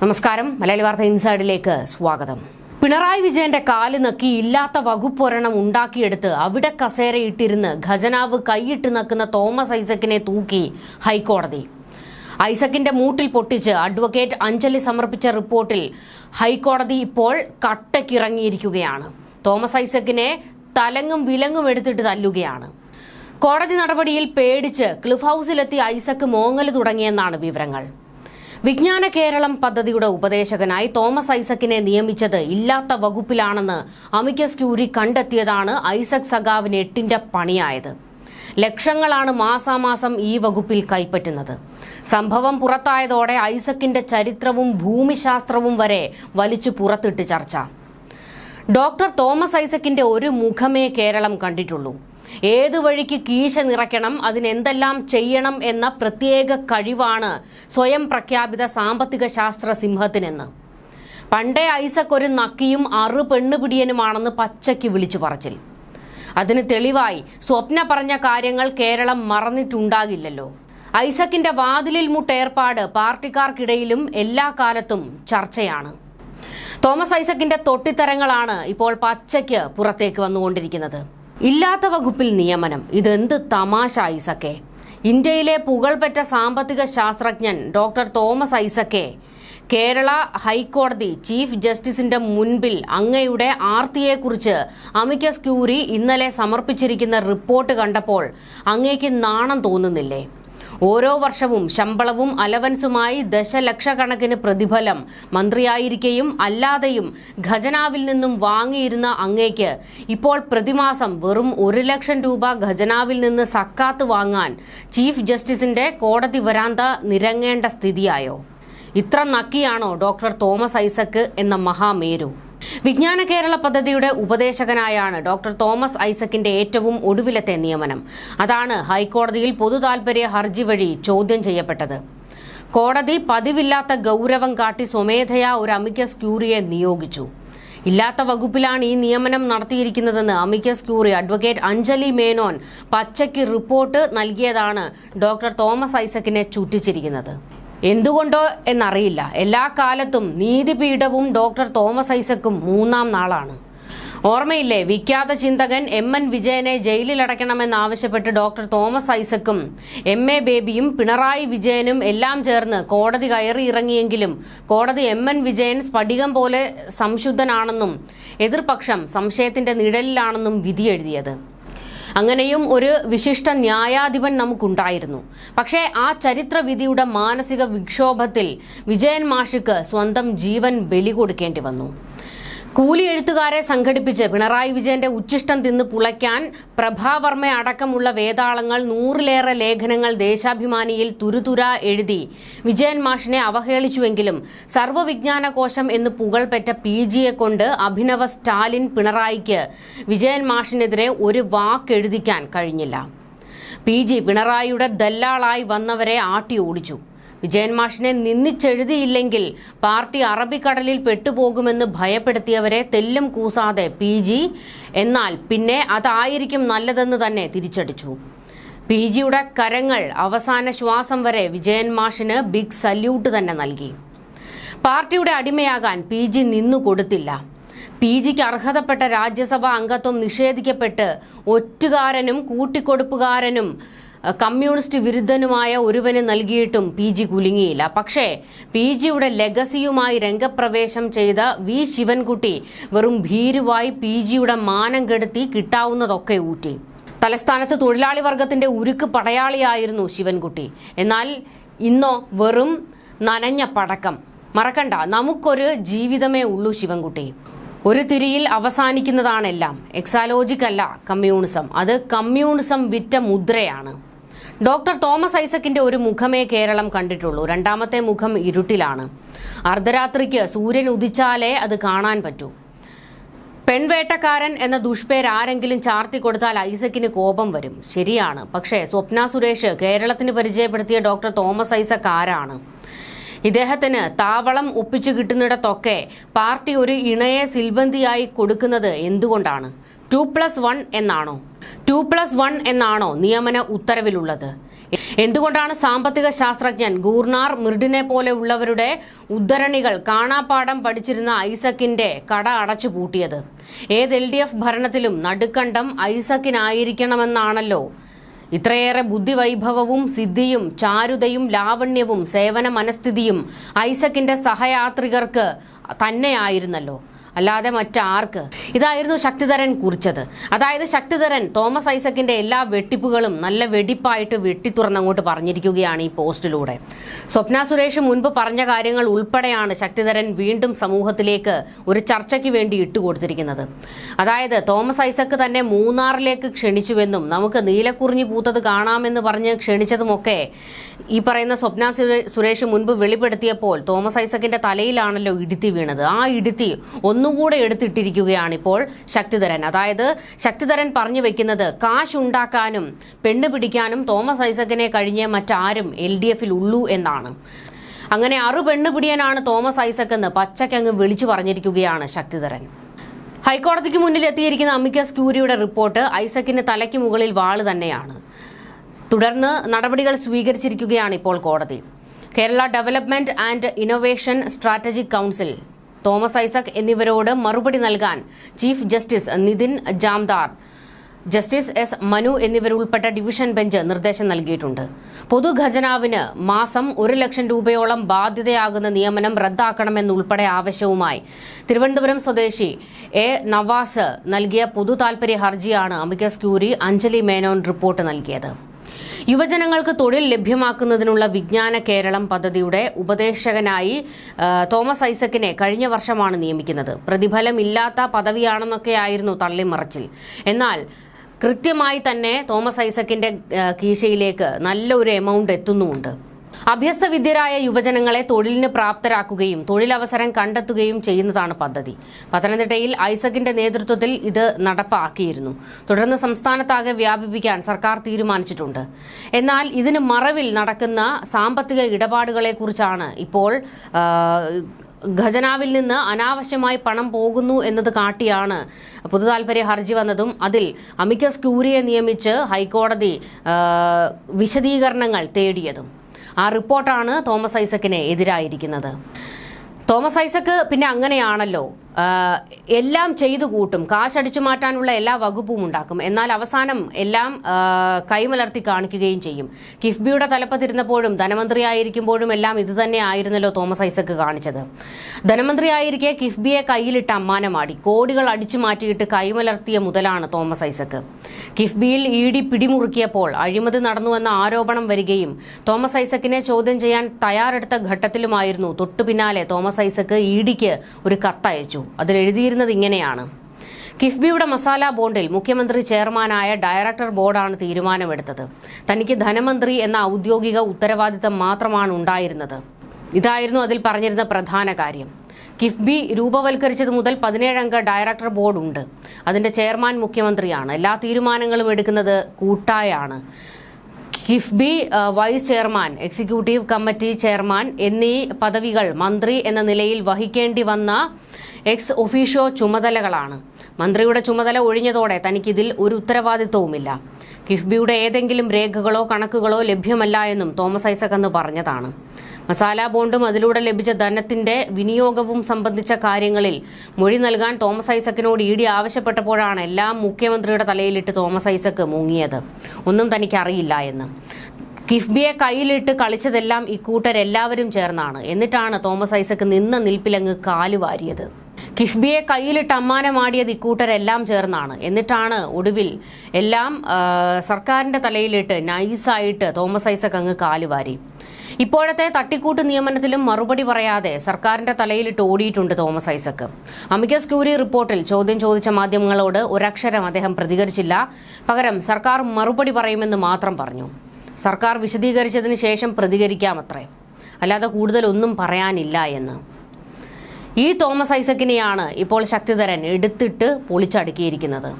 നമസ്കാരം. മലയാളി വാർത്ത ഇൻസൈഡിലേക്ക് സ്വാഗതം. പിണറായി വിജയന്റെ കാൽ നക്കി ഇല്ലാത്ത വകുപ്പൊരെണ്ണം ഉണ്ടാക്കിയെടുത്ത് അവിടെ കസേരയിട്ടിരുന്ന് ഖജനാവ് കൈയിട്ട് നക്കുന്ന തോമസ് ഐസക്കിനെ തൂക്കി ഹൈക്കോടതി. ഐസക്കിന്റെ മൂട്ടിൽ പൊട്ടിച്ച് അഡ്വക്കേറ്റ് അഞ്ജലി സമർപ്പിച്ച റിപ്പോർട്ടിൽ ഹൈക്കോടതി ഇപ്പോൾ കട്ടക്കിറങ്ങിയിരിക്കുകയാണ്. തോമസ് ഐസക്കിനെ തലങ്ങും വിലങ്ങും എടുത്തിട്ട് തല്ലുകയാണ്. കോടതി നടപടിയിൽ പേടിച്ച് ക്ലിഫ് ഹൗസിലെത്തി ഐസക്ക് മോങ്ങൽ തുടങ്ങിയെന്നാണ് വിവരങ്ങൾ. വിജ്ഞാന കേരളം പദ്ധതിയുടെ ഉപദേശകനായി തോമസ് ഐസക്കിനെ നിയമിച്ചത് ഇല്ലാത്ത വകുപ്പിലാണെന്ന് അമിക്കസ് ക്യൂരി കണ്ടെത്തിയതാണ് ഐസക് സഖാവിന് എട്ടിന്റെ പണിയായത്. ലക്ഷങ്ങളാണ് മാസാമാസം ഈ വകുപ്പിൽ കൈപ്പറ്റുന്നത്. സംഭവം പുറത്തായതോടെ ഐസക്കിന്റെ ചരിത്രവും ഭൂമിശാസ്ത്രവും വരെ വലിച്ചു പുറത്തിട്ട് ചർച്ച. ഡോക്ടർ തോമസ് ഐസക്കിന്റെ ഒരു മുഖമേ കേരളം കണ്ടിട്ടുള്ളൂ. ഏതു വഴിക്ക് കീശ നിറയ്ക്കണം അതിനെന്തെല്ലാം ചെയ്യണം എന്ന പ്രത്യേക കഴിവാണ് സ്വയം പ്രഖ്യാപിത സാമ്പത്തിക ശാസ്ത്ര സിംഹത്തിനെന്ന്. പണ്ടേ ഐസക് ഒരു നക്കിയും അറു പെണ്ണുപിടിയനുമാണെന്ന് പച്ചയ്ക്ക് വിളിച്ചു പറച്ചിൽ. അതിന് തെളിവായി സ്വപ്ന പറഞ്ഞ കാര്യങ്ങൾ കേരളം മറന്നിട്ടുണ്ടാകില്ലല്ലോ. ഐസക്കിന്റെ വാതിലിൽ മുട്ടേർപ്പാട് പാർട്ടിക്കാർക്കിടയിലും എല്ലാ കാലത്തും ചർച്ചയാണ്. തോമസ് ഐസക്കിന്റെ തൊട്ടിത്തരങ്ങളാണ് ഇപ്പോൾ പച്ചയ്ക്ക് പുറത്തേക്ക് വന്നുകൊണ്ടിരിക്കുന്നത്. ഇല്ലാത്ത വകുപ്പിൽ നിയമനം. ഇതെന്ത് തമാശ ഐസക്കെ? ഇന്ത്യയിലെ പുകൾപെറ്റ സാമ്പത്തിക ശാസ്ത്രജ്ഞൻ ഡോക്ടർ തോമസ് ഐസക്കെ കേരള ഹൈക്കോടതി ചീഫ് ജസ്റ്റിസിന്റെ മുൻപിൽ അങ്ങയുടെ ആർത്തിയെക്കുറിച്ച് അമിക്കസ് ക്യൂറി ഇന്നലെ സമർപ്പിച്ചിരിക്കുന്ന റിപ്പോർട്ട് കണ്ടപ്പോൾ അങ്ങേക്ക് നാണം തോന്നുന്നില്ലേ? ഓരോ വർഷവും ശമ്പളവും അലവൻസുമായി ദശലക്ഷക്കണക്കിന് പ്രതിഫലം. മന്ത്രിയായിരിക്കെയും അല്ലാതെയും ഖജനാവിൽ നിന്നും വാങ്ങിയിരുന്ന അങ്ങേക്ക് ഇപ്പോൾ പ്രതിമാസം വെറും ഒരു ലക്ഷം രൂപ ഖജനാവിൽ നിന്ന് സക്കാത്ത് വാങ്ങാൻ ചീഫ് ജസ്റ്റിസിന്റെ കോടതി വരാന്ത നിരങ്ങേണ്ട സ്ഥിതിയായോ? ഇത്ര നക്കിയാണോ ഡോക്ടർ തോമസ് ഐസക്ക് എന്ന മഹാമേരു? വിജ്ഞാന കേരള പദ്ധതിയുടെ ഉപദേശകനായാണ് ഡോക്ടർ തോമസ് ഐസക്കിന്റെ ഏറ്റവും ഒടുവിലത്തെ നിയമനം. അതാണ് ഹൈക്കോടതിയിൽ പൊതു താൽപര്യ ഹർജി വഴി ചോദ്യം ചെയ്യപ്പെട്ടത്. കോടതി പതിവില്ലാത്ത ഗൗരവം കാട്ടി സ്വമേധയാ ഒരു അമിക്കസ് ക്യൂറിയെ നിയോഗിച്ചു. ഇല്ലാത്ത വകുപ്പിലാണ് ഈ നിയമനം നടത്തിയിരിക്കുന്നതെന്ന് amicus curiae advocate Anjali Menon പച്ചയ്ക്ക് റിപ്പോർട്ട് നൽകിയതാണ് ഡോക്ടർ തോമസ് ഐസക്കിനെ ചുറ്റിച്ചിരിക്കുന്നത്. എന്തുകൊണ്ടോ എന്നറിയില്ല. എല്ലാ കാലത്തും നീതിപീഠവും ഡോക്ടർ തോമസ് ഐസക്കും മൂന്നാം നാളാണ്. ഓർമ്മയില്ലേ വിഖ്യാത ചിന്തകൻ എം എൻ വിജയനെ ജയിലിലടയ്ക്കണമെന്നാവശ്യപ്പെട്ട് ഡോക്ടർ തോമസ് ഐസക്കും എം എ ബേബിയും പിണറായി വിജയനും എല്ലാം ചേർന്ന് കോടതി കയറി ഇറങ്ങിയെങ്കിലും കോടതി എം എൻ വിജയൻ സ്ഫടികം പോലെ സംശുദ്ധനാണെന്നും എതിർപക്ഷം സംശയത്തിന്റെ നിഴലിലാണെന്നും വിധിയെഴുതിയത് അങ്ങനെയും ഒരു വിശിഷ്ട ന്യായാധിപൻ നമുക്കുണ്ടായിരുന്നു. പക്ഷേ ആ ചരിത്രവിധിയുടെ മാനസിക വിക്ഷോഭത്തിൽ വിജയൻ മാഷിക്ക് സ്വന്തം ജീവൻ ബലി കൊടുക്കേണ്ടി വന്നു. കൂലി എഴുത്തുകാരെ സംഘടിപ്പിച്ച് പിണറായി വിജയന്റെ ഉച്ചിഷ്ടം തിന്ന് പുളയ്ക്കാൻ പ്രഭാവർമ്മ അടക്കമുള്ള വേതാളങ്ങൾ നൂറിലേറെ ലേഖനങ്ങൾ ദേശാഭിമാനിയിൽ തുരുതുര എഴുതി. വിജയൻ മാഷിനെ അവഹേളിച്ചുവെങ്കിലും സർവവിജ്ഞാന കോശം എന്ന് പുകൾപെറ്റ പി ജിയെ കൊണ്ട് അഭിനവ സ്റ്റാലിൻ പിണറായിക്ക് വിജയൻ മാഷിനെതിരെ ഒരു വാക്കെഴുതിക്കാൻ കഴിഞ്ഞില്ല. പി ജി പിണറായിയുടെ ദല്ലാളായി വന്നവരെ ആട്ടി ഓടിച്ചു. വിജയൻ മാഷിനെ നിന്ദിച്ചെഴുതിയില്ലെങ്കിൽ പാർട്ടി അറബിക്കടലിൽ പെട്ടുപോകുമെന്ന് ഭയപ്പെടുത്തിയവരെ തെല്ലും കൂസാതെ പി ജി. എന്നാൽ പിന്നെ അതായിരിക്കും നല്ലതെന്ന് തന്നെ തിരിച്ചടിച്ചു. പി ജിയുടെ കരങ്ങൾ അവസാന ശ്വാസം വരെ വിജയൻ മാഷിന് ബിഗ് സല്യൂട്ട് തന്നെ നൽകി. പാർട്ടിയുടെ അടിമയാകാൻ പി ജി നിന്നു കൊടുത്തില്ല. പി ജിക്ക് അർഹതപ്പെട്ട രാജ്യസഭാ അംഗത്വം നിഷേധിക്കപ്പെട്ട് ഒറ്റുകാരനും കൂട്ടിക്കൊടുപ്പുകാരനും കമ്മ്യൂണിസ്റ്റ് വിരുദ്ധനുമായ ഒരുവന് നൽകിയിട്ടും പി ജി കുലുങ്ങിയില്ല. പക്ഷേ പി ജിയുടെ ലെഗസിയുമായി രംഗപ്രവേശം ചെയ്ത വി ശിവൻകുട്ടി വെറും ഭീരുവായി പി ജിയുടെ മാനം കെടുത്തി കിട്ടാവുന്നതൊക്കെ ഊറ്റി. തലസ്ഥാനത്ത് തൊഴിലാളി വർഗത്തിന്റെ ഉരുക്ക് പടയാളിയായിരുന്നു ശിവൻകുട്ടി. എന്നാൽ ഇന്നോ വെറും നനഞ്ഞ പടക്കം. മറക്കണ്ട നമുക്കൊരു ജീവിതമേ ഉള്ളൂ ശിവൻകുട്ടി. ഒരു തിരിയിൽ അവസാനിക്കുന്നതാണെല്ലാം. എക്സാലോജിക്കല്ല കമ്മ്യൂണിസം. അത് കമ്മ്യൂണിസം വിറ്റ മുദ്രയാണ്. ഡോക്ടർ തോമസ് ഐസക്കിന്റെ ഒരു മുഖമേ കേരളം കണ്ടിട്ടുള്ളൂ. രണ്ടാമത്തെ മുഖം ഇരുട്ടിലാണ്. അർദ്ധരാത്രിക്ക് സൂര്യൻ ഉദിച്ചാലേ അത് കാണാൻ പറ്റൂ. പെൺവേട്ടക്കാരൻ എന്ന ദുഷ്പേര് ആരെങ്കിലും ചാർത്തി കൊടുത്താൽ ഐസക്കിന് കോപം വരും. ശരിയാണ്. പക്ഷേ സ്വപ്ന സുരേഷ് കേരളത്തിന് പരിചയപ്പെടുത്തിയ ഡോക്ടർ തോമസ് ഐസക് ആരാണ്? ഇദ്ദേഹത്തിന് താവളം ഒപ്പിച്ചു കിട്ടുന്നിടത്തൊക്കെ പാർട്ടി ഒരു ഇണയെ സിൽബന്തിയായി കൊടുക്കുന്നത് എന്തുകൊണ്ടാണ്? ടു പ്ലസ് വൺ എന്നാണോ? ടു പ്ലസ് വൺ എന്നാണോ നിയമന ഉത്തരവിലുള്ളത്? എന്തുകൊണ്ടാണ് സാമ്പത്തിക ശാസ്ത്രജ്ഞൻ ഗൂർണാർ മിർഡിനെ പോലെ ഉള്ളവരുടെ ഉദ്ധരണികൾ കാണാപ്പാടം പഠിച്ചിരുന്ന ഐസക്കിന്റെ കട അടച്ചു പൂട്ടിയത്? ഏത് എൽ ഡി എഫ് ഭരണത്തിലും നടുക്കണ്ടം ഐസക്കിനായിരിക്കണമെന്നാണല്ലോ. ഇത്രയേറെ ബുദ്ധിവൈഭവവും സിദ്ധിയും ചാരുതയും ലാവണ്യവും സേവന മനസ്ഥിതിയും ഐസക്കിന്റെ സഹയാത്രികർക്ക് തന്നെയായിരുന്നല്ലോ. അല്ലാതെ മറ്റാർക്ക്? ഇതായിരുന്നു ശക്തിധരൻ കുറിച്ചത്. അതായത് ശക്തിധരൻ തോമസ് ഐസക്കിന്റെ എല്ലാ വെട്ടിപ്പുകളും നല്ല വെടിപ്പായിട്ട് വെട്ടിത്തുറന്നങ്ങോട്ട് പറഞ്ഞിരിക്കുകയാണ് ഈ പോസ്റ്റിലൂടെ. സ്വപ്ന സുരേഷ് മുൻപ് പറഞ്ഞ കാര്യങ്ങൾ ഉൾപ്പെടെയാണ് ശക്തിധരൻ വീണ്ടും സമൂഹത്തിലേക്ക് ഒരു ചർച്ചയ്ക്ക് വേണ്ടി ഇട്ടുകൊടുത്തിരിക്കുന്നത് അതായത് തോമസ് ഐസക്ക് തന്നെ മൂന്നാറിലേക്ക് ക്ഷണിച്ചുവെന്നും നമുക്ക് നീലക്കുറിഞ്ഞി പൂത്തത് കാണാമെന്ന് പറഞ്ഞ് ക്ഷണിച്ചതുമൊക്കെ ഈ പറയുന്ന സ്വപ്ന സുരേഷ് മുൻപ് വെളിപ്പെടുത്തിയപ്പോൾ തോമസ് ഐസക്കിന്റെ തലയിലാണല്ലോ ഇടുത്തി വീണത്. ആ ഇടുത്തി ഒന്നുകൂടെ എടുത്തിട്ടിരിക്കുകയാണ് ഇപ്പോൾ ശക്തിധരൻ. അതായത് ശക്തിധരൻ പറഞ്ഞു വെക്കുന്നത് കാശ് ഉണ്ടാക്കാനും പെണ്ണ് പിടിക്കാനും തോമസ് ഐസക്കിനെ കഴിഞ്ഞ് മറ്റാരും എൽ ഡി എഫിൽ ഉള്ളൂ എന്നാണ്. അങ്ങനെ അറു പെണ്ണ് പിടിയനാണ് തോമസ് ഐസക് എന്ന് പച്ചക്കങ്ങ് വിളിച്ചു പറഞ്ഞിരിക്കുകയാണ് ശക്തിധരൻ. ഹൈക്കോടതിക്ക് മുന്നിൽ എത്തിയിരിക്കുന്ന അമിക്കസ് ക്യൂരിയുടെ റിപ്പോർട്ട് ഐസക്കിന് തലയ്ക്ക് മുകളിൽ വാൾ തന്നെയാണ്. തുടർന്ന് നടപടികൾ സ്വീകരിച്ചിരിക്കുകയാണ് ഇപ്പോൾ കോടതി. Kerala development and innovation strategic council Thomas Isaac എന്നിവരോട് മറുപടി നൽകാൻ chief justice Nitin Jamdar justice S Manu എന്നിവരുൾപ്പെട്ട division bench നിർദ്ദേശം നൽകിയിട്ടുണ്ട്. പൊതുഖജനാവിന് മാസം ഒരു ലക്ഷം രൂപയോളം ബാധ്യതയാകുന്ന നിയമനം റദ്ദാക്കണമെന്നുൾപ്പെടെ ആവശ്യവുമായി തിരുവനന്തപുരം സ്വദേശി എ നവാസ് നൽകിയ പൊതു താൽപര്യ ഹർജിയാണ് amicus curiae Anjali Menon report നൽകിയത്. യുവജനങ്ങൾക്ക് തൊഴിൽ ലഭ്യമാക്കുന്നതിനുള്ള വിജ്ഞാന കേരളം പദ്ധതിയുടെ ഉപദേശകനായി തോമസ് ഐസക്കിനെ കഴിഞ്ഞ വർഷമാണ് നിയമിക്കുന്നത്. പ്രതിഫലമില്ലാത്ത പദവിയാണെന്നൊക്കെയായിരുന്നു തള്ളിമറച്ചിൽ. എന്നാൽ കൃത്യമായി തന്നെ തോമസ് ഐസക്കിന്റെ കീശയിലേക്ക് നല്ലൊരു എമൗണ്ട് എത്തുന്നുമുണ്ട്. അഭ്യസ്ത വിദ്യരായ യുവജനങ്ങളെ തൊഴിലിന് പ്രാപ്തരാക്കുകയും തൊഴിലവസരം കണ്ടെത്തുകയും ചെയ്യുന്നതാണ് പദ്ധതി. പത്തനംതിട്ടയിൽ ഐസക്കിന്റെ നേതൃത്വത്തിൽ ഇത് നടപ്പാക്കിയിരുന്നു. തുടർന്ന് സംസ്ഥാനത്താകെ വ്യാപിപ്പിക്കാൻ സർക്കാർ തീരുമാനിച്ചിട്ടുണ്ട്. എന്നാൽ ഇതിന് മറവിൽ നടക്കുന്ന സാമ്പത്തിക ഇടപാടുകളെക്കുറിച്ചാണ് ഇപ്പോൾ ഖജനാവിൽ നിന്ന് അനാവശ്യമായി പണം പോകുന്നു എന്നത് കാട്ടിയാണ് പൊതുതാൽപര്യ ഹർജി വന്നതും അതിൽ അമിക്കസ് ക്യൂരിയെ നിയമിച്ച് ഹൈക്കോടതി വിശദീകരണങ്ങൾ തേടിയതും. ആ റിപ്പോർട്ടാണ് തോമസ് ഐസക്കിനെ എതിരായിരിക്കുന്നത്. തോമസ് ഐസക്ക് പിന്നെ അങ്ങനെയാണല്ലോ എല്ലാം ചെയ്തു കൂട്ടും. കാശടിച്ചു മാറ്റാനുള്ള എല്ലാ വകുപ്പും ഉണ്ടാക്കും. എന്നാൽ അവസാനം എല്ലാം കൈമലർത്തി കാണിക്കുകയും ചെയ്യും. കിഫ്ബിയുടെ തലപ്പത്തിരുന്നപ്പോഴും ധനമന്ത്രിയായിരിക്കുമ്പോഴും എല്ലാം ഇത് തന്നെ ആയിരുന്നല്ലോ തോമസ് ഐസക്ക് കാണിച്ചത്. ധനമന്ത്രിയായിരിക്കെ കിഫ്ബിയെ കയ്യിലിട്ട് അമ്മാനമാടി. കോടികൾ അടിച്ചു മാറ്റിയിട്ട് കൈമലർത്തിയ മുതലാണ് തോമസ് ഐസക്ക്. കിഫ്ബിയിൽ ഇ ഡി പിടിമുറുക്കിയപ്പോൾ അഴിമതി നടന്നുവെന്ന ആരോപണം വരികയും തോമസ് ഐസക്കിനെ ചോദ്യം ചെയ്യാൻ തയ്യാറെടുത്ത ഘട്ടത്തിലുമായിരുന്നു. തൊട്ടു പിന്നാലെ തോമസ് ഐസക്ക് ഇ ഡിക്ക് ഒരു കത്തയച്ചു. അതിൽ എഴുതിയിരുന്നത് ഇങ്ങനെയാണ്. കിഫ്ബിയുടെ മസാല ബോണ്ടിൽ മുഖ്യമന്ത്രി ചെയർമാനായ ഡയറക്ടർ ബോർഡാണ് തീരുമാനമെടുത്തത്. തനിക്ക് ധനമന്ത്രി എന്ന ഔദ്യോഗിക ഉത്തരവാദിത്തം മാത്രമാണ് ഉണ്ടായിരുന്നത്. ഇതായിരുന്നു അതിൽ പറഞ്ഞിരുന്ന പ്രധാന കാര്യം. കിഫ്ബി രൂപവൽക്കരിച്ചത് മുതൽ പതിനേഴംഗ ഡയറക്ടർ ബോർഡ് ഉണ്ട് അതിന്റെ ചെയർമാൻ മുഖ്യമന്ത്രിയാണ്. എല്ലാ തീരുമാനങ്ങളും എടുക്കുന്നത് കൂട്ടായാണ്. KIIFB vice chairman executive committee chairman എന്നീ പദവികൾ മന്ത്രി എന്ന നിലയിൽ വഹിക്കേണ്ടി വന്ന എക്സ് ഒഫീഷ്യോ ചുമതലകളാണ്. മന്ത്രിയുടെ ചുമതല ഒഴിഞ്ഞതോടെ തനിക്കിതിൽ ഒരു ഉത്തരവാദിത്വവുമില്ല. കിഫ്ബിയുടെ ഏതെങ്കിലും രേഖകളോ കണക്കുകളോ ലഭ്യമല്ല എന്നും തോമസ് ഐസക് അന്ന് പറഞ്ഞതാണ്. മസാല ബോണ്ടും അതിലൂടെ ലഭിച്ച ധനത്തിന്റെ വിനിയോഗവും സംബന്ധിച്ച കാര്യങ്ങളിൽ മൊഴി നൽകാൻ തോമസ് ഐസക്കിനോട് ഇ ഡി ആവശ്യപ്പെട്ടപ്പോഴാണ് എല്ലാം മുഖ്യമന്ത്രിയുടെ തലയിലിട്ട് തോമസ് ഐസക്ക് മുങ്ങിയത്. ഒന്നും തനിക്ക് അറിയില്ല എന്ന്. കിഫ്ബിയെ കയ്യിലിട്ട് കളിച്ചതെല്ലാം ഇക്കൂട്ടരെല്ലാവരും ചേർന്നാണ്. എന്നിട്ടാണ് തോമസ് ഐസക്ക് നിന്ന നിൽപ്പിലങ്ങ് കാലുവാരിയത്. കിഫ്ബിയെ കയ്യിലിട്ട് അമ്മാനമാടിയത് ഇക്കൂട്ടരെല്ലാം ചേർന്നാണ്. എന്നിട്ടാണ് ഒടുവിൽ എല്ലാം സർക്കാരിന്റെ തലയിലിട്ട് നൈസായിട്ട് തോമസ് ഐസക് അങ്ങ് കാലുവാരി ഇപ്പോഴത്തെ തട്ടിക്കൂട്ട് നിയമനത്തിലും മറുപടി പറയാതെ സർക്കാരിന്റെ തലയിലിട്ട് ഓടിയിട്ടുണ്ട് തോമസ് ഐസക് അമിക്കസ് ക്യൂരി റിപ്പോർട്ടിൽ ചോദ്യം ചോദിച്ച മാധ്യമങ്ങളോട് ഒരക്ഷരം അദ്ദേഹം പ്രതികരിച്ചില്ല. പകരം സർക്കാർ മറുപടി പറയുമെന്ന് മാത്രം പറഞ്ഞു. സർക്കാർ വിശദീകരിച്ചതിന് ശേഷം പ്രതികരിക്കാമത്രേ അല്ലാതെ കൂടുതലൊന്നും പറയാനില്ല എന്ന്. ഈ തോമസ് ഐസക്കിനെയാണ് ഇപ്പോൾ ശക്തിധരൻ എടുത്തിട്ട് പൊളിച്ചടുക്കിയിരിക്കുന്നത്.